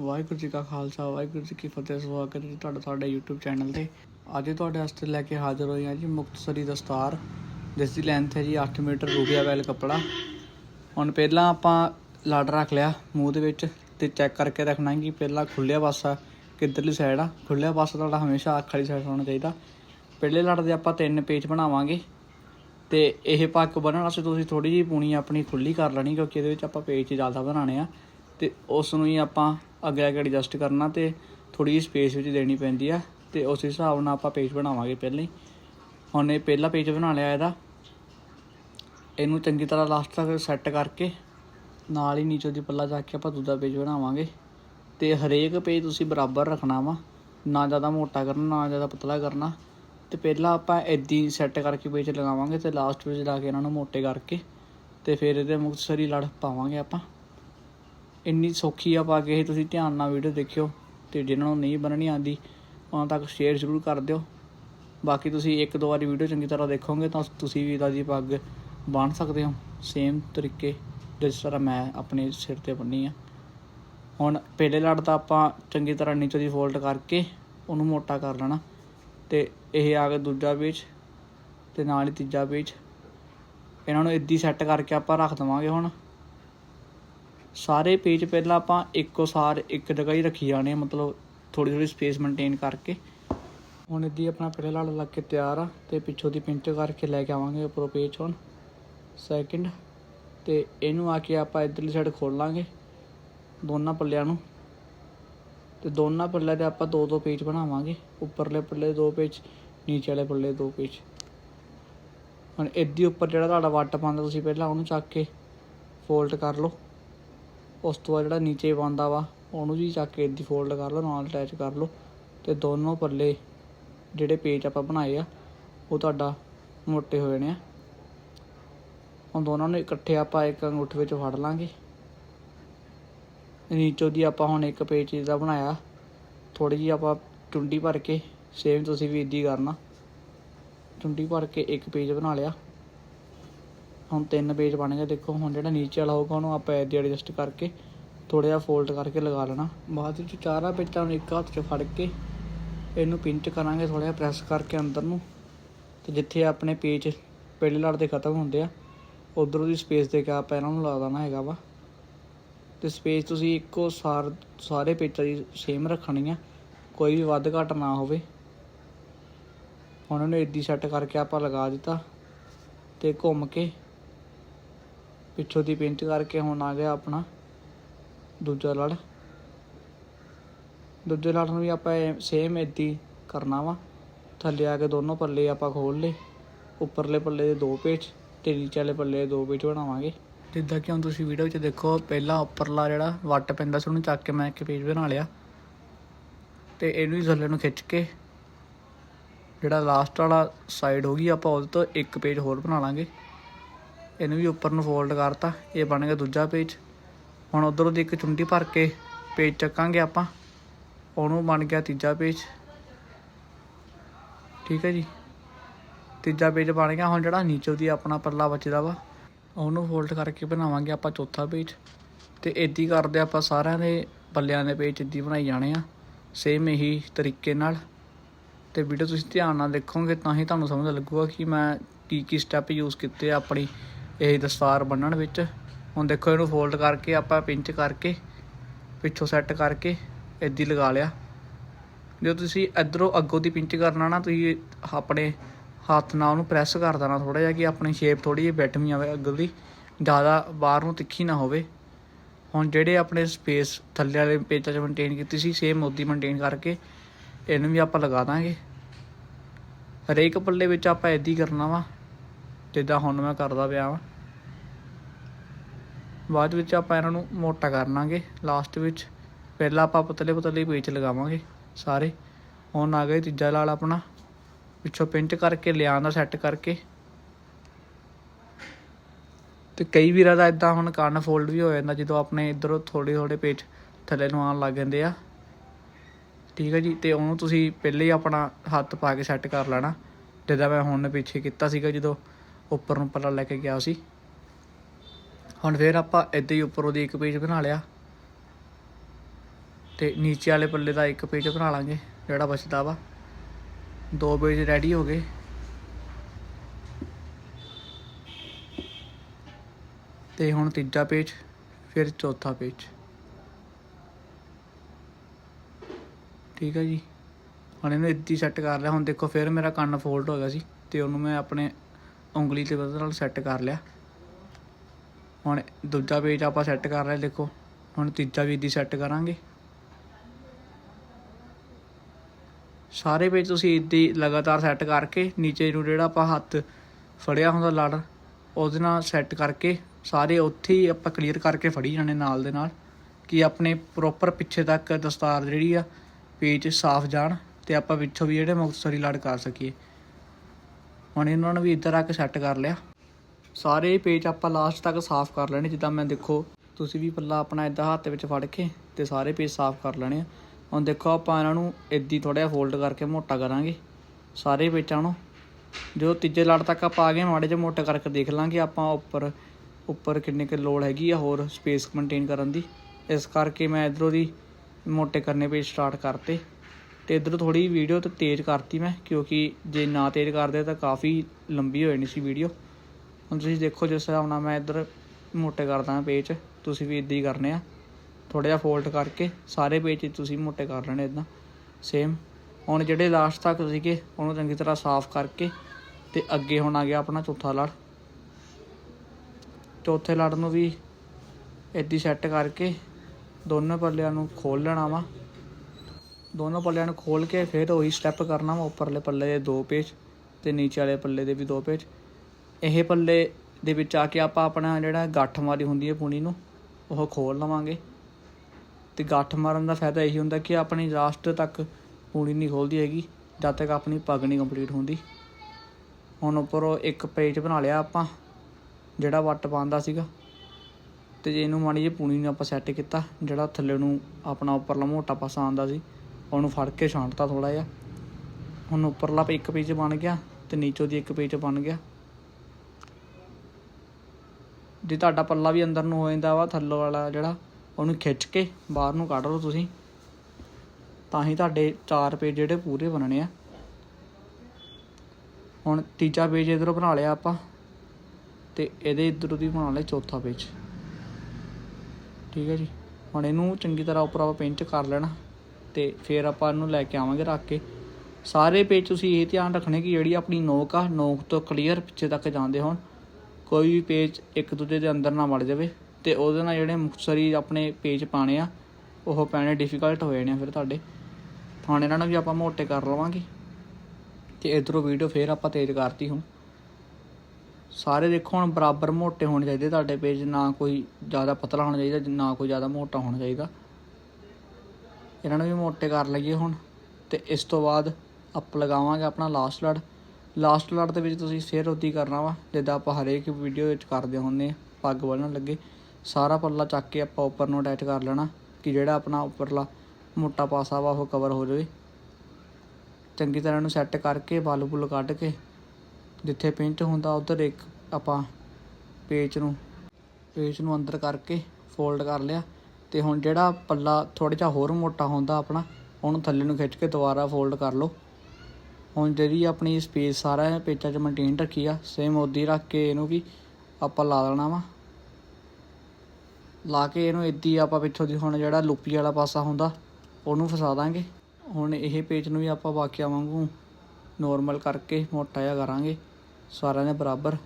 ਵਾਹਿਗੁਰੂ ਜੀ ਕਾ ਖਾਲਸਾ, ਵਾਹਿਗੁਰੂ ਜੀ ਕੀ ਫਤਿਹ। ਸਵਾਗਤ ਜੀ ਤੁਹਾਡਾ, ਤੁਹਾਡੇ YouTube ਚੈਨਲ ਤੇ। ਅੱਜ ਤੁਹਾਡੇ ਵਾਸਤੇ ਲੈ ਕੇ ਹਾਜ਼ਰ ਹੋਏ ਹਾਂ ਜੀ ਮੁਕਤਸਰੀ ਦਸਤਾਰ ਜਿਸ ਦੀ ਲੈਂਥ ਹੈ ਜੀ 8 ਮੀਟਰ ਰੂਬੀਆ ਵੈਲ ਕੱਪੜਾ। ਹੁਣ ਪਹਿਲਾਂ ਆਪਾਂ ਲੜ ਰੱਖ ਲਿਆ ਮੂੰਹ ਦੇ ਵਿੱਚ ਤੇ ਚੈੱਕ ਕਰਕੇ ਰੱਖਣਾ ਕਿ ਪਹਿਲਾਂ ਖੁੱਲਿਆ ਪਾਸਾ ਕਿੱਧਰਲੀ ਸਾਈਡ ਆ। ਖੁੱਲਿਆ ਪਾਸਾ ਤੁਹਾਡਾ ਹਮੇਸ਼ਾ ਅੱਖ ਵਾਲੀ ਸਾਈਡ ਹੋਣਾ ਚਾਹੀਦਾ। ਪਹਿਲੇ ਲੜ ਦੇ ਆਪਾਂ ਤਿੰਨ ਪੇਜ ਬਣਾਵਾਂਗੇ। ਤੇ ਇਹ ਪੱਕ ਬਣਨ ਵਾਸਤੇ ਤੁਸੀਂ ਥੋੜੀ ਜਿਹੀ ਪੂਣੀ ਆਪਣੀ ਖੁੱਲੀ ਕਰ ਲੈਣੀ, ਕਿਉਂਕਿ ਇਹਦੇ ਵਿੱਚ ਆਪਾਂ ਪੇਜ ਜ਼ਿਆਦਾ ਬਣਾਉਣੇ ਆ। ਤੇ ਉਸ ਨੂੰ ਹੀ ਆਪਾਂ ਅੱਗੇ ਅੱਗੇ ਐਡਜਸਟ ਕਰਨਾ ਤੇ ਥੋੜੀ ਜਿਹੀ ਸਪੇਸ ਵਿੱਚ ਦੇਣੀ ਪੈਂਦੀ ਆ ਤੇ ਉਸ ਹਿਸਾਬ ਨਾਲ ਆਪਾਂ ਪੇਜ ਬਣਾਵਾਂਗੇ ਪਹਿਲਾਂ ਹੀ। ਹੁਣ ਇਹ ਪਹਿਲਾ ਪੇਜ ਬਣਾ ਲਿਆ ਇਹਦਾ। ਇਹਨੂੰ ਚੰਗੀ ਤਰ੍ਹਾਂ ਲਾਸਟ ਤੱਕ ਸੈੱਟ ਕਰਕੇ ਨਾਲ ਹੀ ਨੀਚੇ ਦੀ ਪੱਲਾ ਜਾ ਕੇ ਆਪਾਂ ਦੂਜਾ ਪੇਜ ਬਣਾਵਾਂਗੇ। ਤੇ ਹਰੇਕ ਪੇਜ ਤੁਸੀਂ ਬਰਾਬਰ ਰੱਖਣਾ ਵਾ, ਨਾ ਜ਼ਿਆਦਾ ਮੋਟਾ ਕਰਨਾ, ਨਾ ਜ਼ਿਆਦਾ ਪਤਲਾ ਕਰਨਾ। ਤੇ ਪਹਿਲਾਂ ਆਪਾਂ ਏਦੀ ਸੈੱਟ ਕਰਕੇ ਪੇਜ ਲਗਾਵਾਂਗੇ ਤੇ ਲਾਸਟ ਵਿੱਚ ਲਾ ਕੇ ਇਹਨਾਂ ਨੂੰ ਮੋਟੇ ਕਰਕੇ ਤੇ ਫਿਰ ਇਹਦੇ ਮੁਕਤਸਰੀ ਲੜ ਪਾਵਾਂਗੇ ਆਪਾਂ। ਇੰਨੀ ਸੌਖੀ ਆ ਪਾ ਕੇ ਇਹ ਤੁਸੀਂ ਧਿਆਨ ਨਾਲ ਵੀਡੀਓ ਦੇਖਿਓ ਤੇ ਜਿਨ੍ਹਾਂ ਨੂੰ ਨਹੀਂ ਬਣਨੀ ਆਂਦੀ ਉਹਨਾਂ ਤੱਕ ਸ਼ੇਅਰ ਜ਼ਰੂਰ ਕਰ ਦਿਓ। ਬਾਕੀ ਤੁਸੀਂ ਇੱਕ ਦੋ ਵਾਰੀ ਵੀਡੀਓ ਚੰਗੀ ਤਰ੍ਹਾਂ ਦੇਖੋਗੇ ਤਾਂ ਤੁਸੀਂ ਵੀ ਇਹਦਾ ਦੀ ਪੱਗ ਬਣ ਸਕਦੇ ਹੋ। ਸੇਮ ਤਰੀਕੇ, ਜਿਸ ਤਰ੍ਹਾਂ ਮੈਂ ਆਪਣੇ ਸਿਰ ਤੇ ਬੰਨੀ ਆ। ਹੁਣ ਪਹਿਲੇ ਲੜ ਤਾਂ ਆਪਾਂ ਚੰਗੀ ਤਰ੍ਹਾਂ ਨੀਚੇ ਦੀ ਫੋਲਡ ਕਰਕੇ ਉਹਨੂੰ ਮੋਟਾ ਕਰ ਲੈਣਾ ਤੇ ਇਹ ਆ ਗਿਆ ਦੂਜਾ ਪੇਜ ਤੇ ਨਾਲ ਹੀ ਤੀਜਾ ਪੇਜ ਇਹਨਾਂ ਨੂੰ ਇੱਦੀ ਸੈੱਟ ਕਰਕੇ ਆਪਾਂ ਰੱਖ ਦਵਾਂਗੇ ਹੁਣ। ਸਾਰੇ ਪੇਜ ਪਹਿਲਾਂ ਆਪਾਂ ਇੱਕੋ ਸਾਰ ਇੱਕ ਜਗ੍ਹਾ ਹੀ ਰੱਖੀ ਜਾਣੇ ਆ, ਮਤਲਬ ਥੋੜੀ ਥੋੜੀ ਸਪੇਸ ਮੇਨਟੇਨ ਕਰਕੇ। ਹੁਣ ਇਹਦੀ ਆਪਣਾ ਪਹਿਲਾ ਲੜ ਲੱਗ ਕੇ ਤਿਆਰ ਆ ਤੇ ਪਿੱਛੋਂ ਦੀ ਪਿੰਚ ਕਰਕੇ ਲੈ ਕੇ ਆਵਾਂਗੇ ਉੱਪਰੋਂ ਪੇਜ ਹੁਣ। ਸੈਕਿੰਡ ਤੇ ਇਹਨੂੰ ਆ ਕੇ ਆਪਾਂ ਇਧਰਲੀ ਸਾਈਡ ਖੋਲ ਲਾਂਗੇ ਦੋਨਾਂ ਪੱਲਿਆਂ ਨੂੰ। ਤੇ ਦੋਨਾਂ ਪੱਲਿਆਂ ਦੇ ਆਪਾਂ ਦੋ ਦੋ ਪੇਜ ਬਣਾਵਾਂਗੇ ਉੱਪਰਲੇ ਪੱਲੇ ਦੋ ਪੇਜ ਨੀਚੇ ਵਾਲੇ ਪੱਲੇ ਦੋ ਪੇਜ ਹੁਣ ਇੱਦੀ ਉੱਪਰ ਜਿਹੜਾ ਤੁਹਾਡਾ ਵੱਟ ਪਾਉਂਦਾ ਤੁਸੀਂ ਪਹਿਲਾਂ ਉਹਨੂੰ ਚੱਕ ਕੇ ਫੋਲਡ ਕਰ ਲਓ। ਉਸ ਤੋਂ ਬਾਅਦ ਜਿਹੜਾ ਨੀਚੇ ਪਾਉਂਦਾ ਵਾ, ਉਹਨੂੰ ਜੀ ਚੱਕ ਕੇ ਇੱਦੀ ਫੋਲਡ ਕਰ ਲਓ, ਨਾਲ ਅਟੈਚ ਕਰ ਲਓ ਤੇ ਦੋਨੋਂ ਪੱਲੇ ਜਿਹੜੇ ਪੇਜ ਆਪਾਂ ਬਣਾਏ ਆ, ਉਹ ਤੁਹਾਡਾ ਮੋਟੇ ਹੋ ਜਾਣੇ ਆ। ਹੁਣ ਦੋਨਾਂ ਨੂੰ ਇਕੱਠੇ ਆਪਾਂ ਇੱਕ ਅੰਗੂਠੇ ਵਿੱਚ ਫੜ ਲਾਂਗੇ। ਨੀਚੋਂ ਦੀ ਆਪਾਂ ਹੁਣ ਇੱਕ ਪੇਜ ਦਾ ਬਣਾਇਆ ਥੋੜੀ ਜਿਹੀ ਆਪਾਂ ਚੁੰਡੀ ਭਰ ਕੇ ਸੇਮ ਤੁਸੀਂ ਵੀ ਇਦਾਂ ਹੀ ਕਰਨਾ। ਚੁੰਡੀ ਭਰ ਕੇ ਇੱਕ ਪੇਜ ਬਣਾ ਲਿਆ। ਹੁਣ ਤਿੰਨ ਪੇਜ ਬਣ ਗਏ, ਦੇਖੋ ਹੁਣ ਜਿਹੜਾ ਨੀਚੇ ਵਾਲਾ ਹੋਊਗਾ, ਉਹਨੂੰ ਆਪਾਂ ਐਦੀ ਐਡਜਸਟ ਕਰਕੇ ਥੋੜਾ ਜਿਹਾ ਫੋਲਡ ਕਰਕੇ ਲਗਾ ਲੈਣਾ। ਬਾਅਦ ਵਿੱਚ ਚਾਰਾਂ ਪੇਚਾਂ ਨੂੰ ਇੱਕ ਹੱਥ 'ਚ ਫੜ ਕੇ ਇਹਨੂੰ ਪਿੰਚ ਕਰਾਂਗੇ ਥੋੜਾ ਜਿਹਾ ਪ੍ਰੈਸ ਕਰਕੇ ਅੰਦਰ ਨੂੰ। ਤੇ ਜਿੱਥੇ ਆਪਣੇ ਪੇਜ ਪਹਿਲੇ ਲੜ ਦੇ ਖਤਮ ਹੁੰਦੇ ਆ, ਉਧਰੋਂ ਦੀ ਸਪੇਸ ਦੇ ਕੇ ਆਪਾਂ ਇਹਨਾਂ ਨੂੰ ਲਾ ਦੇਣਾ ਹੈਗਾ ਵਾ। ਤੇ ਸਪੇਸ ਤੁਸੀਂ ਇੱਕੋ ਸਾਰ, ਸਾਰੇ ਪੇਚਾਂ ਦੀ ਸੇਮ ਰੱਖਣੀ ਆ, ਕੋਈ ਵੀ ਵੱਧ ਘੱਟ ਨਾ ਹੋਵੇ। ਹੁਣ ਇਹਨੂੰ ਏਦੀ ਸੈੱਟ ਕਰਕੇ ਆਪਾਂ ਲਗਾ ਦਿੱਤਾ ਤੇ ਘੁੰਮ ਕੇ ਪਿੱਛੋਂ ਦੀ ਪਿੰਚ ਕਰਕੇ ਹੁਣ ਆ ਗਿਆ ਆਪਣਾ ਦੂਜਾ ਲੜ। ਦੂਜੇ ਲੜ ਨੂੰ ਵੀ ਆਪਾਂ ਸੇਮ ਏਦੀ ਕਰਨਾ ਵਾ। ਥੱਲੇ ਆ ਕੇ ਦੋਨੋਂ ਪੱਲੇ ਆਪਾਂ ਖੋਲ ਲਏ। ਉੱਪਰਲੇ ਪੱਲੇ ਦੇ ਦੋ ਪੇਚ ਤੇ ਨੀਚੇ ਵਾਲੇ ਪੱਲੇ ਦੇ ਦੋ ਪੇਚ ਬਣਾਵਾਂਗੇ। ਜਿੱਦਾਂ ਕਿ ਹੁਣ ਤੁਸੀਂ ਵੀਡੀਓ ਵਿੱਚ ਦੇਖੋ, ਪਹਿਲਾਂ ਉੱਪਰਲਾ ਜਿਹੜਾ ਵੱਟ ਪੈਂਦਾ ਸੀ, ਉਹਨੂੰ ਚੱਕ ਕੇ ਮੈਂ ਇੱਕ ਪੇਜ ਬਣਾ ਲਿਆ। ਤੇ ਇਹਨੂੰ ਹੀ ਥੱਲੇ ਨੂੰ ਖਿੱਚ ਕੇ ਜਿਹੜਾ ਲਾਸਟ ਵਾਲਾ ਸਾਈਡ ਹੋਗੀ ਆਪਾਂ ਉਹਦੇ ਤੋਂ ਇੱਕ ਪੇਜ ਹੋਰ ਬਣਾ ਲਾਂਗੇ। ਇਹਨੂੰ ਵੀ ਉੱਪਰ ਨੂੰ ਫੋਲਡ ਕਰਤਾ, ਇਹ ਬਣ ਗਿਆ ਦੂਜਾ ਪੇਜ ਹੁਣ ਉਧਰੋਂ ਦੀ ਇੱਕ ਚੁੰਡੀ ਭਰ ਕੇ ਪੇਜ ਚੱਕਾਂਗੇ ਆਪਾਂ। ਉਹਨੂੰ ਬਣ ਗਿਆ ਤੀਜਾ ਪੇਜ ਠੀਕ ਹੈ ਜੀ। ਤੀਜਾ ਪੇਜ ਬਣ ਗਿਆ। ਹੁਣ ਜਿਹੜਾ ਨੀਚੇ ਦੀ ਆਪਣਾ ਪੱਲਾ ਬਚਦਾ ਵਾ, ਉਹਨੂੰ ਫੋਲਡ ਕਰਕੇ ਬਣਾਵਾਂਗੇ ਆਪਾਂ ਚੌਥਾ ਪੇਜ ਤੇ ਇਦਾਂ ਕਰਦੇ ਆਪਾਂ ਸਾਰਿਆਂ ਦੇ ਪੱਲਿਆਂ ਦੇ ਪੇਜ ਇਦਾਂ ਬਣਾਈ ਜਾਣੇ ਆ। ਸੇਮ ਇਹੀ ਤਰੀਕੇ ਨਾਲ। ਤੇ ਵੀਡੀਓ ਤੁਸੀਂ ਧਿਆਨ ਨਾਲ ਦੇਖੋਗੇ ਤਾਂ ਹੀ ਤੁਹਾਨੂੰ ਸਮਝ ਲੱਗੂਗਾ ਕਿ ਮੈਂ ਕੀ ਕੀ ਸਟੈਪ ਯੂਜ਼ ਕੀਤੇ ਆ ਆਪਣੀ ਇਹ ਦਸਤਾਰ ਬੰਨਣ ਵਿੱਚ। ਹੁਣ ਦੇਖੋ ਇਹਨੂੰ ਫੋਲਡ ਕਰਕੇ ਆਪਾਂ ਪਿੰਚ ਕਰਕੇ, ਪਿੱਛੋਂ ਸੈੱਟ ਕਰਕੇ ਇੱਦੀ ਲਗਾ ਲਿਆ। ਜੇ ਤੁਸੀਂ ਇਧਰੋਂ ਅੱਗੋਂ ਦੀ ਪਿੰਚ ਕਰਨਾ ਨਾ, ਤੁਸੀਂ ਆਪਣੇ ਹੱਥ ਨਾਲ ਉਹਨੂੰ ਪ੍ਰੈਸ ਕਰ ਦੇਣਾ ਥੋੜਾ ਜਿਹਾ ਕਿ ਆਪਣੀ ਸ਼ੇਪ ਥੋੜੀ ਜਿਹੀ ਬੈਠਵੀਂ ਆਵੇ ਅੱਗੋਂ ਦੀ, ਜ਼ਿਆਦਾ ਬਾਹਰ ਨੂੰ ਤਿੱਖੀ ਨਾ ਹੋਵੇ। ਹੁਣ ਜਿਹੜੇ ਆਪਣੇ ਸਪੇਸ ਥੱਲੇ ਵਾਲੇ ਪੇਜਾਂ 'ਚ ਮੇਨਟੇਨ ਕੀਤੀ ਸੀ ਸੇਮ ਉਦੀ ਮੇਨਟੇਨ ਕਰਕੇ ਇਹਨੂੰ ਵੀ ਆਪਾਂ ਲਗਾ ਦਾਂਗੇ। ਹਰੇਕ ਪੱਲੇ ਵਿੱਚ ਆਪਾਂ ਇਦਾਂ ਹੀ ਕਰਨਾ ਵਾ। ਜਿੱਦਾਂ ਹੁਣ ਮੈਂ ਕਰਦਾ ਪਿਆ ਵਾਂ। ਬਾਅਦ ਵਿੱਚ ਆਪਾਂ ਇਹਨਾਂ ਨੂੰ ਮੋਟਾ ਕਰ ਲਾਂਗੇ। ਲਾਸਟ ਵਿੱਚ ਪਹਿਲਾਂ ਆਪਾਂ ਪਤਲੇ ਪਤਲੇ ਪੇਚ ਲਗਾਵਾਂਗੇ ਸਾਰੇ। ਹੁਣ ਆ ਗਏ ਤੀਜਾ ਲਾਲ ਆਪਣਾ। ਪਿੱਛੋਂ ਪਿੰਚ ਕਰਕੇ ਲਿਆਂਦਾ ਸੈੱਟ ਕਰਕੇ। ਤੇ ਕਈ ਵੀਰਾਂ ਦਾ ਇਦਾਂ ਹੁਣ ਕੰਨ ਫੋਲਡ ਵੀ ਹੋ ਜਾਂਦਾ, ਜਦੋਂ ਆਪਣੇ ਇਧਰੋਂ ਥੋੜੇ ਥੋੜੇ ਪੇਚ ਥੱਲੇ ਨੂੰ ਆਉਣ ਲੱਗ ਜਾਂਦੇ ਆ। ਠੀਕ ਹੈ ਜੀ, ਤੇ ਉਹਨੂੰ ਤੁਸੀਂ ਪਹਿਲੇ ਹੀ ਆਪਣਾ ਹੱਥ ਪਾ ਕੇ ਸੈੱਟ ਕਰ ਲੈਣਾ। ਜਿੱਦਾਂ ਮੈਂ ਹੁਣ ਪਿੱਛੇ ਕੀਤਾ ਸੀਗਾ ਜਦੋਂ ਉੱਪਰ ਨੂੰ ਪੱਲਾ ਲੈ ਕੇ ਗਿਆ ਸੀ। ਹੁਣ ਫਿਰ ਆਪਾਂ ਇੱਦਾਂ ਹੀ ਉੱਪਰੋਂ ਦੀ ਇੱਕ ਪੇਜ ਬਣਾ ਲਿਆ। ਤੇ ਨੀਚੇ ਵਾਲੇ ਪੱਲੇ ਦਾ ਇੱਕ ਪੇਜ ਬਣਾ ਲਾਂਗੇ, ਜਿਹੜਾ ਬਚਦਾ ਵਾ। ਦੋ ਪੇਜ ਰੈਡੀ ਹੋ ਗਏ। ਤੇ ਹੁਣ ਤੀਜਾ ਪੇਜ, ਫਿਰ ਚੌਥਾ ਪੇਜ। ਠੀਕ ਹੈ ਜੀ। ਹੁਣ ਇਹਨੂੰ ਇੱਦੀ ਸੈੱਟ ਕਰ ਲਿਆ। ਹੁਣ ਦੇਖੋ, ਫਿਰ ਮੇਰਾ ਕੰਨ ਫੋਲਡ ਹੋ ਗਿਆ ਸੀ। ਤੇ ਉਹਨੂੰ ਮੈਂ ਆਪਣੇ ਉਂਗਲੀ ਤੇ ਬਦਲ ਨਾਲ ਸੈੱਟ ਕਰ ਲਿਆ। ਹੁਣ ਦੂਜਾ ਪੇਜ ਆਪਾਂ ਸੈੱਟ ਕਰ ਲਿਆ ਦੇਖੋ। ਹੁਣ ਤੀਜਾ ਵੀ ਇੱਦੀ ਸੈੱਟ ਕਰਾਂਗੇ। ਸਾਰੇ ਪੇਜ ਤੁਸੀਂ ਇੱਦੀ ਲਗਾਤਾਰ ਸੈੱਟ ਕਰਕੇ, ਨੀਚੇ ਨੂੰ ਜਿਹੜਾ ਆਪਾਂ ਹੱਥ ਫੜਿਆ ਹੁੰਦਾ ਲੜ ਉਹਦੇ ਨਾਲ ਸੈੱਟ ਕਰਕੇ, ਸਾਰੇ ਉੱਥੇ ਹੀ ਆਪਾਂ ਕਲੀਅਰ ਕਰਕੇ ਫੜੀ ਜਾਣੇ ਨਾਲ ਦੇ ਨਾਲ, ਕਿ ਆਪਣੇ ਪ੍ਰੋਪਰ ਪਿੱਛੇ ਤੱਕ ਦਸਤਾਰ ਜਿਹੜੀ ਆ ਪੇਜ ਸਾਫ਼ ਜਾਣ ਤੇ ਆਪਾਂ ਪਿੱਛੋਂ ਵੀ ਜਿਹੜੇ ਮੁਕਤਸਰੀ ਲੜ ਕਰ ਸਕੀਏ। ਹੁਣ ਇਹਨਾਂ ਨੂੰ ਵੀ ਇੱਧਰ ਆ ਕੇ ਸੈੱਟ ਕਰ ਲਿਆ। ਸਾਰੇ ਪੇਜ ਆਪਾਂ ਲਾਸਟ ਤੱਕ ਸਾਫ਼ ਕਰ ਲੈਣੇ, ਜਿੱਦਾਂ ਮੈਂ ਦੇਖੋ, ਤੁਸੀਂ ਵੀ ਪੱਲਾ ਆਪਣਾ ਇਦਾਂ ਹੱਥ ਵਿੱਚ ਫੜ ਕੇ ਤੇ ਸਾਰੇ ਪੇਜ ਸਾਫ਼ ਕਰ ਲੈਣੇ ਆ। ਹੁਣ ਦੇਖੋ ਆਪਾਂ ਇਹਨਾਂ ਨੂੰ ਇੱਦੀ ਥੋੜਾ ਜਿਹਾ ਫੋਲਡ ਕਰਕੇ ਮੋਟਾ ਕਰਾਂਗੇ। ਸਾਰੇ ਪੇਚਾਂ ਨੂੰ। ਜੋ ਤੀਜੇ ਲੜ ਤੱਕ ਆਪਾਂ ਆ ਗਏ, ਮਾੜੇ ਜਿਹਾ ਮੋਟਾ ਕਰਕੇ ਦੇਖ ਲਾਂਗੇ ਆਪਾਂ ਉੱਪਰ ਉੱਪਰ ਕਿੰਨੇ ਕੁ ਲੋਡ ਹੈਗੀ ਆ ਹੋਰ ਸਪੇਸ ਮੇਨਟੇਨ ਕਰਨ ਦੀ। ਇਸ ਕਰਕੇ ਮੈਂ ਇਧਰੋਂ ਦੀ ਮੋਟੇ ਕਰਨੇ ਪੇਜ ਸਟਾਰਟ ਕਰਤੇ। ਤੇ ਇਧਰ ਥੋੜੀ ਵੀਡੀਓ ਤੇ ਤੇਜ਼ ਕਰਤੀ ਮੈਂ, ਕਿਉਂਕਿ ਜੇ ਨਾ ਤੇਜ਼ ਕਰਦੇ ਤਾਂ ਕਾਫੀ ਲੰਬੀ ਹੋ ਜਾਣੀ ਸੀ ਵੀਡੀਓ ਹੁਣ ਤੁਸੀਂ ਦੇਖੋ ਜਿਸ ਹਿਸਾਬ ਨਾਲ ਮੈਂ ਇੱਧਰ ਮੋਟੇ ਕਰਦਾ ਪੇਜ ਤੁਸੀਂ ਵੀ ਇਦਾਂ ਹੀ ਕਰਨੇ ਆ। ਥੋੜਾ ਜਿਹਾ ਫੋਲਡ ਕਰਕੇ ਸਾਰੇ ਪੇਜ ਤੁਸੀਂ ਮੋਟੇ ਕਰ ਲੈਣੇ ਇਦਾਂ ਸੇਮ ਹੁਣ ਜਿਹੜੇ ਲਾਸਟ ਤੱਕ ਸੀਗੇ, ਉਹਨੂੰ ਚੰਗੀ ਤਰ੍ਹਾਂ ਸਾਫ਼ ਕਰਕੇ ਤੇ ਅੱਗੇ ਹੁਣ ਆ ਗਿਆ ਆਪਣਾ ਚੌਥਾ ਲੜ। ਚੌਥੇ ਲੜ ਨੂੰ ਵੀ ਇੱਦੀ ਸੈੱਟ ਕਰਕੇ ਦੋਨੋਂ ਪੱਲਿਆਂ ਨੂੰ ਖੋਲ ਲੈਣਾ ਵਾ। ਦੋਨੋਂ ਪੱਲਿਆਂ ਨੂੰ ਖੋਲ ਕੇ ਫਿਰ ਉਹੀ ਸਟੈਪ ਕਰਨਾ ਵਾ ਉੱਪਰਲੇ ਪੱਲੇ ਦੇ ਦੋ ਪੇਜ ਤੇ ਨੀਚੇ ਵਾਲੇ ਪੱਲੇ ਦੇ ਵੀ ਦੋ ਪੇਜ ਇਹ ਪੱਲੇ ਦੇ ਵਿੱਚ ਆ ਕੇ ਆਪਾਂ ਆਪਣਾ ਜਿਹੜਾ ਗੱਠ ਮਾਰੀ ਹੁੰਦੀ ਹੈ ਪੂਣੀ ਨੂੰ, ਉਹ ਖੋਲ ਲਵਾਂਗੇ। ਤੇ ਗੱਠ ਮਾਰਨ ਦਾ ਫਾਇਦਾ ਇਹੀ ਹੁੰਦਾ ਕਿ ਆਪਣੀ ਲਾਸਟ ਤੱਕ ਪੂਣੀ ਨਹੀਂ ਖੋਲਦੀ ਹੈਗੀ, ਜਦ ਤੱਕ ਆਪਣੀ ਪੱਗ ਨਹੀਂ ਕੰਪਲੀਟ ਹੁੰਦੀ। ਹੁਣ ਉੱਪਰੋਂ ਇੱਕ ਪੇਜ ਬਣਾ ਲਿਆ ਆਪਾਂ, ਜਿਹੜਾ ਵੱਟ ਪਾਉਂਦਾ ਸੀਗਾ। ਤੇ ਜੇ ਇਹਨੂੰ ਮਾੜੀ ਜਿਹੀ ਪੂਣੀ ਨੂੰ ਆਪਾਂ ਸੈੱਟ ਕੀਤਾ, ਜਿਹੜਾ ਥੱਲੇ ਨੂੰ ਆਪਣਾ ਉੱਪਰਲਾ ਮੋਟਾ ਪਾਸਾ ਆਉਂਦਾ ਸੀ। ਉਹਨੂੰ ਫੜ ਕੇ ਛਾਂਟਤਾ ਥੋੜਾ ਜਿਹਾ। ਹੁਣ ਉੱਪਰਲਾ ਇੱਕ ਪੇਜ ਬਣ ਗਿਆ ਤੇ ਨੀਚੋਂ ਦੀ ਇੱਕ ਪੇਜ ਬਣ ਗਿਆ। ਜੇ ਤੁਹਾਡਾ ਪੱਲਾ ਵੀ ਅੰਦਰ ਨੂੰ ਹੋ ਜਾਂਦਾ ਵਾ, ਥੱਲੇ ਵਾਲਾ ਜਿਹੜਾ, ਉਹਨੂੰ ਖਿੱਚ ਕੇ ਬਾਹਰ ਨੂੰ ਕੱਢ ਲਓ ਤੁਸੀਂ। ਤਾਂ ਹੀ ਤੁਹਾਡੇ ਚਾਰ ਪੇਜ ਜਿਹੜੇ ਪੂਰੇ ਬਣਨੇ ਆ। ਹੁਣ ਤੀਜਾ ਪੇਜ ਇਧਰੋਂ ਬਣਾ ਲਿਆ ਆਪਾਂ ਤੇ ਇਹਦੇ ਇਧਰੋਂ ਦੀ ਬਣਾ ਲਿਆ ਚੌਥਾ ਪੇਜ। ਠੀਕ ਹੈ ਜੀ। ਹੁਣ ਇਹਨੂੰ ਚੰਗੀ ਤਰ੍ਹਾਂ ਉੱਪਰ ਆਪਾਂ ਪੇਂਟ ਕਰ ਲੈਣਾ। ਤੇ ਫਿਰ ਆਪਾਂ ਇਹਨੂੰ ਲੈ ਕੇ ਆਵਾਂਗੇ ਰੱਖ ਕੇ। ਸਾਰੇ ਪੇਜ ਤੁਸੀਂ ਇਹ ਧਿਆਨ ਰੱਖਣੇ ਕਿ ਜਿਹੜੀ ਆਪਣੀ ਨੋਕ ਆ, ਨੋਕ ਤੋਂ ਕਲੀਅਰ ਪਿੱਛੇ ਤੱਕ ਜਾਂਦੇ ਹੋਣ। ਕੋਈ ਵੀ ਪੇਜ ਇੱਕ ਦੂਜੇ ਦੇ ਅੰਦਰ ਨਾ ਵੜ ਜਾਵੇ ਤੇ ਉਹਦੇ ਨਾਲ ਜਿਹੜੇ ਮੁਕਤਸਰੀ ਆਪਣੇ ਪੇਜ ਪਾਣੇ ਆ, ਉਹ ਪੈਣੇ ਡਿਫਿਕਲਟ ਹੋ ਜਾਣੇ ਆ ਫਿਰ ਤੁਹਾਡੇ। ਥਾਣੇ ਇਹਨਾਂ ਨੂੰ ਵੀ ਆਪਾਂ ਮੋਟੇ ਕਰ ਲਵਾਂਗੇ। ਤੇ ਇਧਰੋਂ ਵੀਡੀਓ ਫੇਰ ਆਪਾਂ ਤੇਜ਼ ਕਰਤੀ ਹੁਣ। ਸਾਰੇ ਦੇਖੋ ਹੁਣ ਬਰਾਬਰ ਮੋਟੇ ਹੋਣੇ ਚਾਹੀਦੇ ਤੁਹਾਡੇ ਪੇਜ ਨਾ ਕੋਈ ਜ਼ਿਆਦਾ ਪਤਲਾ ਹੋਣਾ ਚਾਹੀਦਾ, ਨਾ ਕੋਈ ਜ਼ਿਆਦਾ ਮੋਟਾ ਹੋਣਾ ਚਾਹੀਦਾ। ਇਹਨਾਂ ਨੂੰ ਵੀ ਮੋਟੇ ਕਰ ਲਈਏ ਹੁਣ ਤੇ ਇਸ ਤੋਂ ਬਾਅਦ ਆਪ ਲਗਾਵਾਂਗੇ ਆਪਣਾ ਲਾਸਟ ਲੜ ਲਾਸਟ ਲੜ ਦੇ ਵਿੱਚ ਤੁਸੀਂ ਸਿਰ ਉਦੀ ਕਰਨਾ ਵਾ, ਜਿੱਦਾਂ ਆਪਾਂ ਹਰੇਕ ਵੀਡੀਓ ਵਿੱਚ ਕਰਦੇ ਹੁੰਦੇ ਆ ਪੱਗ ਬੰਨਣ ਲੱਗੇ। ਸਾਰਾ ਪੱਲਾ ਚੱਕ ਕੇ ਆਪਾਂ ਉੱਪਰ ਨੂੰ ਅਟੈਚ ਕਰ ਲੈਣਾ ਕਿ ਜਿਹੜਾ ਆਪਣਾ ਉੱਪਰਲਾ ਮੋਟਾ ਪਾਸਾ ਵਾ, ਉਹ ਕਵਰ ਹੋ ਜਾਵੇ। ਚੰਗੀ ਤਰ੍ਹਾਂ ਨੂੰ ਸੈੱਟ ਕਰਕੇ ਬਲ ਬੁੱਲ ਕੱਢ ਕੇ ਜਿੱਥੇ ਪਿੰਚ ਹੁੰਦਾ, ਉਧਰ ਇੱਕ ਆਪਾਂ ਪੇਚ ਨੂੰ ਪੇਚ ਨੂੰ ਅੰਦਰ ਕਰਕੇ ਫੋਲਡ ਕਰ ਲਿਆ। ਤੇ ਹੁਣ ਜਿਹੜਾ ਪੱਲਾ ਥੋੜਾ ਜਿਹਾ ਹੋਰ ਮੋਟਾ ਹੁੰਦਾ ਆਪਣਾ, ਉਹਨੂੰ ਥੱਲੇ ਨੂੰ ਖਿੱਚ ਕੇ ਦੁਬਾਰਾ ਫੋਲਡ ਕਰ ਲਓ। ਹੁਣ ਜਿਹੜੀ ਆਪਣੀ ਸਪੇਸ ਸਾਰਾ ਪੇਚਾਂ 'ਚ ਮੇਨਟੇਨ ਰੱਖੀ ਆ ਸੇਮ ਉਦੀ ਰੱਖ ਕੇ ਇਹਨੂੰ ਵੀ ਆਪਾਂ ਲਾ ਦੇਣਾ ਵਾ। ਲਾ ਕੇ ਇਹਨੂੰ ਇੱਦੀ ਆਪਾਂ ਪਿੱਛੋਂ ਦੀ ਹੁਣ ਜਿਹੜਾ ਲੁੱਪੀ ਵਾਲਾ ਪਾਸਾ ਹੁੰਦਾ, ਉਹਨੂੰ ਫਸਾ ਦਾਂਗੇ। ਹੁਣ ਇਹ ਪੇਚ ਨੂੰ ਵੀ ਆਪਾਂ ਬਾਕੀਆਂ ਵਾਂਗੂ ਨੋਰਮਲ ਕਰਕੇ ਮੋਟਾ ਜਿਹਾ ਕਰਾਂਗੇ, ਸਾਰਿਆਂ ਦੇ ਬਰਾਬਰ।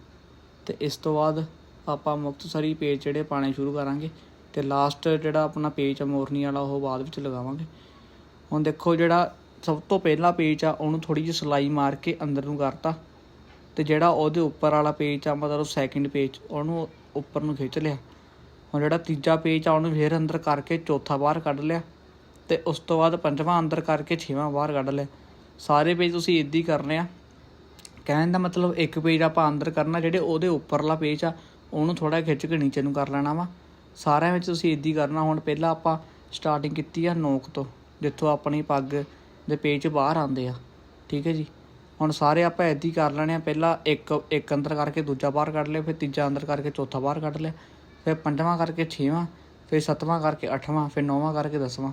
ਤੇ ਇਸ ਤੋਂ ਬਾਅਦ ਆਪਾਂ ਮੁਕਤਸਰੀ ਪੇਜ ਜਿਹੜੇ ਪਾਣੇ ਸ਼ੁਰੂ ਕਰਾਂਗੇ। ਤੇ ਲਾਸਟ ਜਿਹੜਾ ਆਪਣਾ ਪੇਜ ਆ ਮੋਰਨੀ ਵਾਲਾ, ਉਹ ਬਾਅਦ ਵਿੱਚ ਲਗਾਵਾਂਗੇ। ਹੁਣ ਦੇਖੋ ਜਿਹੜਾ ਸਭ ਤੋਂ ਪਹਿਲਾ ਪੇਜ ਆ, ਉਹਨੂੰ ਥੋੜੀ ਜਿਹੀ ਸਲਾਈ ਮਾਰ ਕੇ ਅੰਦਰ ਨੂੰ ਕਰਤਾ। ਤੇ ਜਿਹੜਾ ਉਹਦੇ ਉੱਪਰ ਵਾਲਾ ਪੇਜ ਆ, ਮਤਲਬ ਸੈਕਿੰਡ ਪੇਜ ਉਹਨੂੰ ਉੱਪਰ ਨੂੰ ਖਿੱਚ ਲਿਆ। ਹੁਣ ਜਿਹੜਾ ਤੀਜਾ ਪੇਜ ਆ, ਉਹਨੂੰ ਫੇਰ ਅੰਦਰ ਕਰਕੇ ਚੌਥਾ ਬਾਹਰ ਕੱਢ ਲਿਆ। ਤੇ ਉਸ ਤੋਂ ਬਾਅਦ ਪੰਜਵਾਂ ਅੰਦਰ ਕਰਕੇ ਛੇਵਾਂ ਬਾਹਰ ਕੱਢ ਲਿਆ। ਸਾਰੇ ਪੇਜ ਤੁਸੀਂ ਇਦਾਂ ਹੀ ਕਰਨੇ ਆ। ਕਹਿਣ ਦਾ ਮਤਲਬ ਇੱਕ ਪੇਜ ਆਪਾਂ ਅੰਦਰ ਕਰਨਾ, ਜਿਹੜੇ ਉਹਦੇ ਉੱਪਰਲਾ ਪੇਜ ਆ, ਉਹਨੂੰ ਥੋੜਾ ਖਿੱਚ ਕੇ ਨੀਚੇ ਨੂੰ ਕਰ ਲੈਣਾ ਵਾ। ਸਾਰਿਆਂ ਵਿੱਚ ਤੁਸੀਂ ਇਦਾਂ ਹੀ ਕਰਨਾ। ਹੁਣ ਪਹਿਲਾਂ ਆਪਾਂ ਸਟਾਰਟਿੰਗ ਕੀਤੀ ਆ ਨੋਕ ਤੋਂ, ਜਿੱਥੋਂ ਆਪਣੀ ਪੱਗ ਦੇ ਪੇਜ ਬਾਹਰ ਆਉਂਦੇ ਆ। ਠੀਕ ਹੈ ਜੀ? ਹੁਣ ਸਾਰੇ ਆਪਾਂ ਇਦਾਂ ਹੀ ਕਰ ਲੈਣੇ ਆ। ਪਹਿਲਾਂ ਇੱਕ ਇੱਕ ਅੰਦਰ ਕਰਕੇ ਦੂਜਾ ਬਾਹਰ ਕੱਢ ਲਿਆ, ਫਿਰ ਤੀਜਾ ਅੰਦਰ ਕਰਕੇ ਚੌਥਾ ਬਾਹਰ ਕੱਢ ਲਿਆ, ਫਿਰ ਪੰਜਵਾਂ ਕਰਕੇ ਛੇਵਾਂ, ਫਿਰ ਸੱਤਵਾਂ ਕਰਕੇ ਅੱਠਵਾਂ, ਫਿਰ ਨੌਵਾਂ ਕਰਕੇ ਦਸਵਾਂ।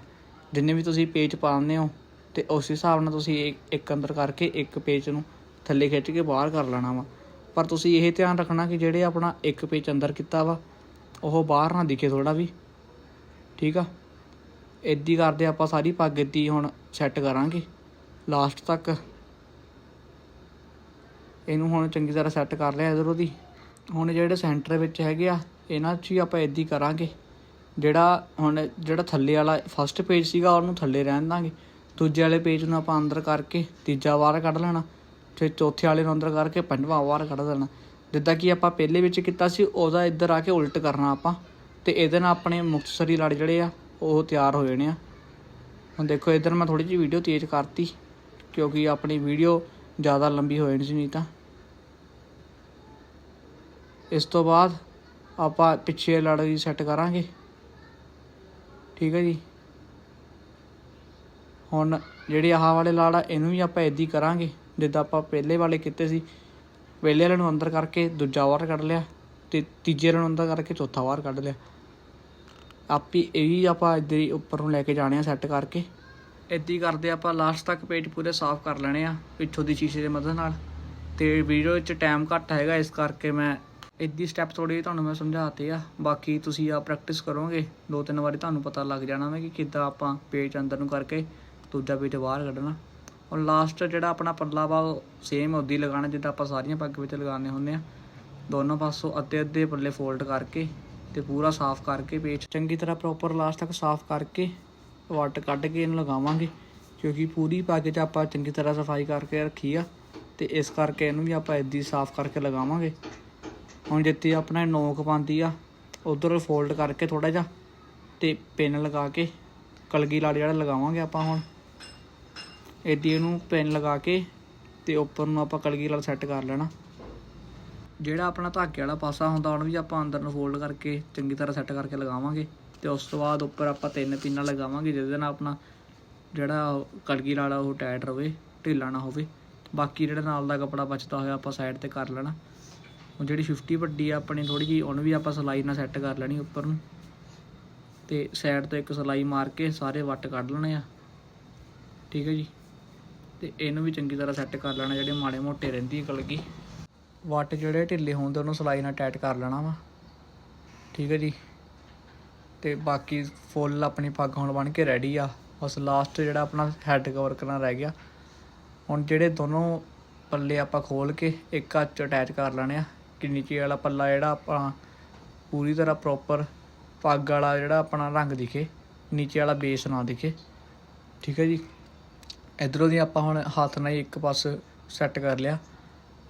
ਜਿੰਨੇ ਵੀ ਤੁਸੀਂ ਪੇਜ ਪਾਉਂਦੇ ਹੋ, ਤੇ ਉਸ ਹਿਸਾਬ ਨਾਲ ਤੁਸੀਂ ਇੱਕ ਅੰਦਰ ਕਰਕੇ ਇੱਕ ਪੇਜ ਨੂੰ ਥੱਲੇ ਖਿੱਚ ਕੇ ਬਾਹਰ ਕਰ ਲੈਣਾ ਵਾ। ਪਰ ਤੁਸੀਂ ਇਹ ਧਿਆਨ ਰੱਖਣਾ ਕਿ ਜਿਹੜੇ ਆਪਣਾ ਇੱਕ ਪੇਜ ਅੰਦਰ ਕੀਤਾ ਵਾ ਉਹ ਬਾਹਰ ਨਾ ਦਿਖੇ ਥੋੜਾ ਵੀ। ਠੀਕ ਆ? ਇੱਦੀ ਕਰਦੇ ਆਪਾਂ ਸਾਰੀ ਪੱਗ ਦੀ ਹੁਣ ਸੈੱਟ ਕਰਾਂਗੇ। ਲਾਸਟ ਤੱਕ। ਇਹਨੂੰ ਹੁਣ ਚੰਗੀ ਤਰ੍ਹਾਂ ਸੈੱਟ ਕਰ ਲਿਆ ਇਧਰੋਂ ਦੀ ਹੁਣ ਜਿਹੜੇ ਸੈਂਟਰ ਵਿੱਚ ਹੈਗੇ ਆ, ਇਹਨਾਂ 'ਚ ਹੀ ਆਪਾਂ ਇੱਦੀ ਕਰਾਂਗੇ। ਜਿਹੜਾ ਹੁਣ ਜਿਹੜਾ ਥੱਲੇ ਵਾਲਾ ਫਸਟ ਪੇਜ ਸੀਗਾ, ਉਹਨੂੰ ਥੱਲੇ ਰਹਿਣ ਦਾਂਗੇ। ਦੂਜੇ ਵਾਲੇ ਪੇਜ ਨੂੰ ਆਪਾਂ ਅੰਦਰ ਕਰਕੇ ਤੀਜਾ ਵਾਰ ਕੱਢ ਲੈਣਾ। ਫਿਰ ਚੌਥੇ ਵਾਲੇ ਨੂੰ ਅੰਦਰ ਕਰਕੇ ਪੰਜਵਾਂ ਵਾਰ ਕੱਢ ਦੇਣਾ। ਜਿੱਦਾਂ ਕਿ ਆਪਾਂ ਪਹਿਲੇ ਵਿੱਚ ਕੀਤਾ ਸੀ, ਉਹਦਾ ਇੱਧਰ ਆ ਕੇ ਉਲਟ ਕਰਨਾ ਆਪਾਂ। ਤੇ ਇਹਦੇ ਨਾਲ ਆਪਣੇ ਮੁਕਤਸਰੀ ਲੜ ਜਿਹੜੇ ਆ, ਉਹ ਤਿਆਰ ਹੋ ਜਾਣੇ ਆ। ਹੁਣ ਦੇਖੋ, ਇੱਧਰ ਮੈਂ ਥੋੜੀ ਜਿਹੀ ਵੀਡੀਓ ਤੇਜ਼ ਕਰਤੀ, ਕਿਉਂਕਿ ਆਪਣੀ ਵੀਡੀਓ ਜ਼ਿਆਦਾ ਲੰਬੀ ਹੋ ਜਾਣੀ ਸੀ, ਨਹੀਂ ਤਾਂ। ਇਸ ਤੋਂ ਬਾਅਦ ਆਪਾਂ ਪਿੱਛੇ ਲੜ ਦੀ ਸੈੱਟ ਕਰਾਂਗੇ। ਠੀਕ ਹੈ ਜੀ? ਹੁਣ ਜਿਹੜੇ ਆਹ ਵਾਲੇ ਲੜ ਆ, ਇਹਨੂੰ ਵੀ ਆਪਾਂ ਇਦਾਂ ਹੀ ਕਰਾਂਗੇ, ਜਿੱਦਾਂ ਆਪਾਂ ਪਹਿਲੇ ਵਾਲੇ ਕੀਤੇ ਸੀ। ਪਹਿਲੇ ਵਾਲੇ ਨੂੰ ਅੰਦਰ ਕਰਕੇ, ਦੂਜਾ ਵਾਰ ਕੱਢ ਲਿਆ, ਤੇ ਤੀਜੇ ਵਾਲੇ ਨੂੰ ਅੰਦਰ ਕਰਕੇ ਚੌਥਾ ਵਾਰ ਕੱਢ ਲਿਆ। ਆਪੀ ਇਹ ਵੀ ਆਪਾਂ ਇੱਧਰ ਹੀ ਉੱਪਰ ਨੂੰ ਲੈ ਕੇ ਜਾਣੇ ਆ ਸੈੱਟ ਕਰਕੇ। ਇੱਦਾਂ ਹੀ ਕਰਦੇ ਆਪਾਂ ਲਾਸਟ ਤੱਕ ਪੇਟ ਪੂਰੇ ਸਾਫ਼ ਕਰ ਲੈਣੇ ਆ, ਪਿੱਛੋਂ ਦੀ ਸ਼ੀਸ਼ੇ ਦੀ ਮਦਦ ਨਾਲ। ਤੇ ਵੀਡੀਓ ਵਿੱਚ ਟਾਈਮ ਘੱਟ ਹੈਗਾ, ਇਸ ਕਰਕੇ ਮੈਂ ਇੱਦੀ ਸਟੈਪ ਥੋੜੀ ਤੁਹਾਨੂੰ ਮੈਂ ਸਮਝਾਤੇ ਆ। ਬਾਕੀ ਤੁਸੀਂ ਆ ਪ੍ਰੈਕਟਿਸ ਕਰੋਗੇ, ਦੋ ਤਿੰਨ ਵਾਰੀ ਤੁਹਾਨੂੰ ਪਤਾ ਲੱਗ ਜਾਣਾ ਵਾ ਕਿ ਕਿੱਦਾਂ ਆਪਾਂ ਪੇਜ ਅੰਦਰ ਨੂੰ ਕਰਕੇ ਦੂਜਾ ਪੇਜ ਬਾਹਰ ਕੱਢਣਾ। ਔਰ ਲਾਸਟ ਜਿਹੜਾ ਆਪਣਾ ਪੱਲਾ ਵਾ ਉਹ ਸੇਮ ਉਦੀ ਲਗਾਉਣਾ, ਜਿੱਦਾਂ ਆਪਾਂ ਸਾਰੀਆਂ ਪੱਗ ਵਿੱਚ ਲਗਾਉਂਦੇ ਹੁੰਦੇ ਆ। ਦੋਨੋਂ ਪਾਸੋਂ ਅੱਧੇ ਅੱਧੇ ਪੱਲੇ ਫੋਲਡ ਕਰਕੇ ਤੇ ਪੂਰਾ ਸਾਫ਼ ਕਰਕੇ ਪੇਜ ਚੰਗੀ ਤਰ੍ਹਾਂ ਪ੍ਰੋਪਰ ਲਾਸਟ ਤੱਕ ਸਾਫ਼ ਕਰਕੇ ਵਾਟ ਕੱਢ ਕੇ ਇਹਨੂੰ ਲਗਾਵਾਂਗੇ। ਕਿਉਂਕਿ ਪੂਰੀ ਪੱਗ 'ਚ ਆਪਾਂ ਚੰਗੀ ਤਰ੍ਹਾਂ ਸਫ਼ਾਈ ਕਰਕੇ ਰੱਖੀ ਆ ਤੇ ਇਸ ਕਰਕੇ ਇਹਨੂੰ ਵੀ ਆਪਾਂ ਇੱਦੀ ਸਾਫ਼ ਕਰਕੇ ਲਗਾਵਾਂਗੇ। ਹੁਣ ਜਿੱਥੇ ਆਪਣਾ ਨੋਕ ਪਾਉਂਦੀ ਆ, ਉਧਰ ਫੋਲਡ ਕਰਕੇ ਥੋੜਾ ਜਿਹਾ ਤੇ ਪਿੰਨ ਲਗਾ ਕੇ ਕਲਗੀ ਲਾੜ ਜਿਹੜਾ ਲਗਾਵਾਂਗੇ ਆਪਾਂ ਹੁਣ। ਇੱਦੀ ਇਹਨੂੰ ਪਿੰਨ ਲਗਾ ਕੇ ਤੇ ਉੱਪਰ ਨੂੰ ਆਪਾਂ ਕਲਗੀ ਨਾਲ ਸੈੱਟ ਕਰ ਲੈਣਾ। ਜਿਹੜਾ ਆਪਣਾ ਧਾਗੇ ਵਾਲਾ ਪਾਸਾ ਹੁੰਦਾ, ਉਹਨੂੰ ਵੀ ਆਪਾਂ ਅੰਦਰ ਨੂੰ ਫੋਲਡ ਕਰਕੇ ਚੰਗੀ ਤਰ੍ਹਾਂ ਸੈੱਟ ਕਰਕੇ ਲਗਾਵਾਂਗੇ ਤੇ ਉਸ ਤੋਂ ਬਾਅਦ ਉੱਪਰ ਆਪਾਂ ਤਿੰਨ ਪਿੰਨਾਂ ਲਗਾਵਾਂਗੇ, ਜਿਹਦੇ ਨਾਲ ਆਪਣਾ ਜਿਹੜਾ ਉਹ ਕਲਗੀ ਵਾਲਾ ਉਹ ਟਾਈਟ ਰਵੇ, ਢਿੱਲਾ ਨਾ ਹੋਵੇ। ਬਾਕੀ ਜਿਹੜਾ ਨਾਲ ਦਾ ਕਪੜਾ ਬਚਦਾ ਹੋਇਆ ਆਪਾਂ ਸਾਈਡ ਤੇ ਕਰ ਲੈਣਾ। ਹੁਣ ਜਿਹੜੀ 50 ਵੱਡੀ ਆ ਆਪਣੀ ਥੋੜੀ ਜਿਹੀ, ਉਹਨੂੰ ਵੀ ਆਪਾਂ ਸਲਾਈ ਨਾਲ ਸੈੱਟ ਕਰ ਲੈਣੀ ਉੱਪਰ ਨੂੰ। ਤੇ ਸਾਈਡ ਤੋਂ ਇੱਕ ਸਲਾਈ ਮਾਰ ਕੇ ਸਾਰੇ ਵੱਟ ਕੱਢ ਲੈਣੇ ਆ। ਠੀਕ ਹੈ ਜੀ? ਤੇ ਇਹਨੂੰ ਵੀ ਚੰਗੀ ਤਰ੍ਹਾਂ ਸੈੱਟ ਕਰ ਲੈਣਾ, ਜਿਹੜੇ ਮਾੜੇ ਮੋਟੇ ਰਹਿੰਦੀ ਹੈ ਵੱਟ ਜਿਹੜੇ ਢਿੱਲੇ ਹੁੰਦੇ ਉਹਨੂੰ ਸਲਾਈ ਨਾਲ ਟਾਈਟ ਕਰ ਲੈਣਾ ਵਾ। ਠੀਕ ਹੈ ਜੀ? ਤੇ ਬਾਕੀ ਫੁੱਲ ਆਪਣੀ ਪੱਗ ਹੁਣ ਬਣ ਕੇ ਰੈਡੀ ਆ। ਬਸ ਲਾਸਟ ਜਿਹੜਾ ਆਪਣਾ ਹੈੱਡ ਕਵਰ ਕਰਨਾ ਰਹਿ ਗਿਆ। ਹੁਣ ਜਿਹੜੇ ਦੋਨੋਂ ਪੱਲੇ ਆਪਾਂ ਖੋਲ ਕੇ ਇੱਕ ਹੱਥ 'ਚ ਅਟੈਚ ਕਰ ਲੈਣੇ ਆ। ਕਿ ਨੀਚੇ ਵਾਲਾ ਪੱਲਾ ਜਿਹੜਾ ਆਪਾਂ ਪੂਰੀ ਤਰ੍ਹਾਂ ਪ੍ਰੋਪਰ ਪੱਗ ਵਾਲਾ ਜਿਹੜਾ ਆਪਣਾ ਰੰਗ ਦਿਖੇ। ਨੀਚੇ ਵਾਲਾ ਬੇਸ ਨਾ ਦਿਖੇ। ਠੀਕ ਹੈ ਜੀ? ਇਧਰੋਂ ਦੀ ਆਪਾਂ ਹੁਣ ਹੱਥ ਨਾਲ ਹੀ ਇੱਕ ਪਾਸ ਸੈੱਟ ਕਰ ਲਿਆ।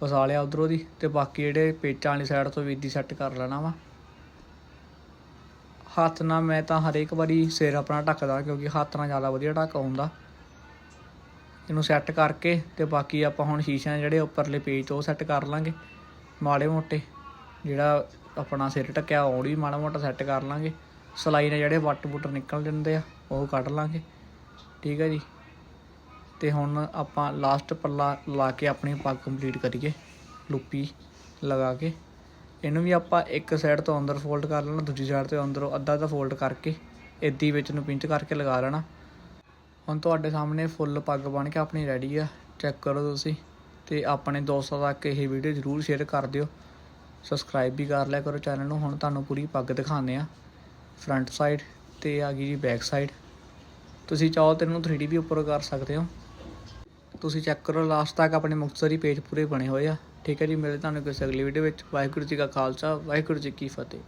ਫਸਾ ਲਿਆ ਉਧਰੋਂ ਦੀ ਤੇ ਬਾਕੀ ਜਿਹੜੇ ਪੇਚਾਂ ਵਾਲੀ ਸਾਈਡ ਤੋਂ ਵੀ ਦੀ ਸੈੱਟ ਕਰ ਲੈਣਾ ਵਾ। ਹੱਥ ਨਾਲ ਮੈਂ ਤਾਂ ਹਰੇਕ ਵਾਰੀ ਸਿਰ ਆਪਣਾ ਢੱਕਦਾ ਕਿਉਂਕਿ ਹੱਥ ਨਾਲ ਜ਼ਿਆਦਾ ਵਧੀਆ ਢੱਕ ਆਉਂਦਾ। ਇਹਨੂੰ ਸੈੱਟ ਕਰਕੇ ਤੇ ਬਾਕੀ ਆਪਾਂ ਹੁਣ ਸ਼ੀਸ਼ਿਆਂ ਜਿਹੜੇ ਉੱਪਰਲੇ ਪੇਜ ਤੋਂ ਸੈੱਟ ਕਰ ਲਾਂਗੇ। ਮਾੜੇ ਮੋਟੇ ਜਿਹੜਾ ਆਪਣਾ ਸਿਰ ਢੱਕਿਆ ਉਹ ਵੀ ਮਾੜਾ ਮੋਟਾ ਸੈੱਟ ਕਰ ਲਾਂਗੇ। ਸਲਾਈ ਨਾਲ ਜਿਹੜੇ ਵੱਟ ਬੁੱਟ ਨਿਕਲ ਜਾਂਦੇ ਆ, ਉਹ ਕੱਢ ਲਾਂਗੇ। ਠੀਕ ਹੈ ਜੀ। ਤੇ ਹੁਣ ਆਪਾਂ ਲਾਸਟ ਪੱਲਾ ਲਾ ਕੇ ਆਪਣੀ ਪੱਗ ਕੰਪਲੀਟ ਕਰੀਏ, ਲੁੱਪੀ ਲਗਾ ਕੇ। ਇਹਨੂੰ ਵੀ ਆਪਾਂ ਇੱਕ ਸਾਈਡ ਤੋਂ ਅੰਦਰ ਫੋਲਡ ਕਰ ਲੈਣਾ, ਦੂਜੀ ਸਾਈਡ ਤੋਂ ਅੰਦਰੋਂ ਅੱਧਾ ਅੱਧਾ ਫੋਲਡ ਕਰਕੇ ਇੱਦੀ ਵਿੱਚ ਨੂੰ ਪਿੰਚ ਕਰਕੇ ਲਗਾ ਲੈਣਾ। ਹੁਣ ਤੁਹਾਡੇ ਸਾਹਮਣੇ ਫੁੱਲ ਪੱਗ ਬਣ ਕੇ ਆਪਣੀ ਰੈਡੀ ਆ ਚੈੱਕ ਕਰੋ ਤੁਸੀਂ ਤੇ ਆਪਣੇ ਦੋਸਤਾਂ ਤੱਕ ਇਹ ਵੀਡੀਓ ਜ਼ਰੂਰ ਸ਼ੇਅਰ ਕਰ ਦਿਓ। ਸਬਸਕ੍ਰਾਈਬ ਵੀ ਕਰ ਲਿਆ ਕਰੋ ਚੈਨਲ ਨੂੰ, ਹੁਣ ਤੁਹਾਨੂੰ ਪੂਰੀ ਪੱਗ ਦਿਖਾਉਂਦੇ ਆ। ਫਰੰਟ ਸਾਈਡ ਤੇ ਆ ਗਈ ਜੀ ਬੈਕ ਸਾਈਡ ਤੁਸੀਂ ਚਾਹੋ ਤੇ ਇਹਨੂੰ 3D ਵੀ ਉੱਪਰ ਕਰ ਸਕਦੇ ਹੋ। ਤੁਸੀਂ ਚੈੱਕ ਕਰੋ ਲਾਸਟ ਤੱਕ ਆਪਣੇ ਮੁਕਤਸਰੀ ਪੇਜ ਪੂਰੇ ਬਣੇ ਹੋਏ ਆ। ਠੀਕ ਹੈ ਜੀ, ਮਿਲਦੇ ਤੁਹਾਨੂੰ ਕਿਸੇ ਅਗਲੀ ਵੀਡੀਓ ਵਿੱਚ। ਵਾਹਿਗੁਰੂ ਜੀ ਕਾ ਖਾਲਸਾ, ਵਾਹਿਗੁਰੂ ਜੀ ਕੀ ਫਤਿਹ।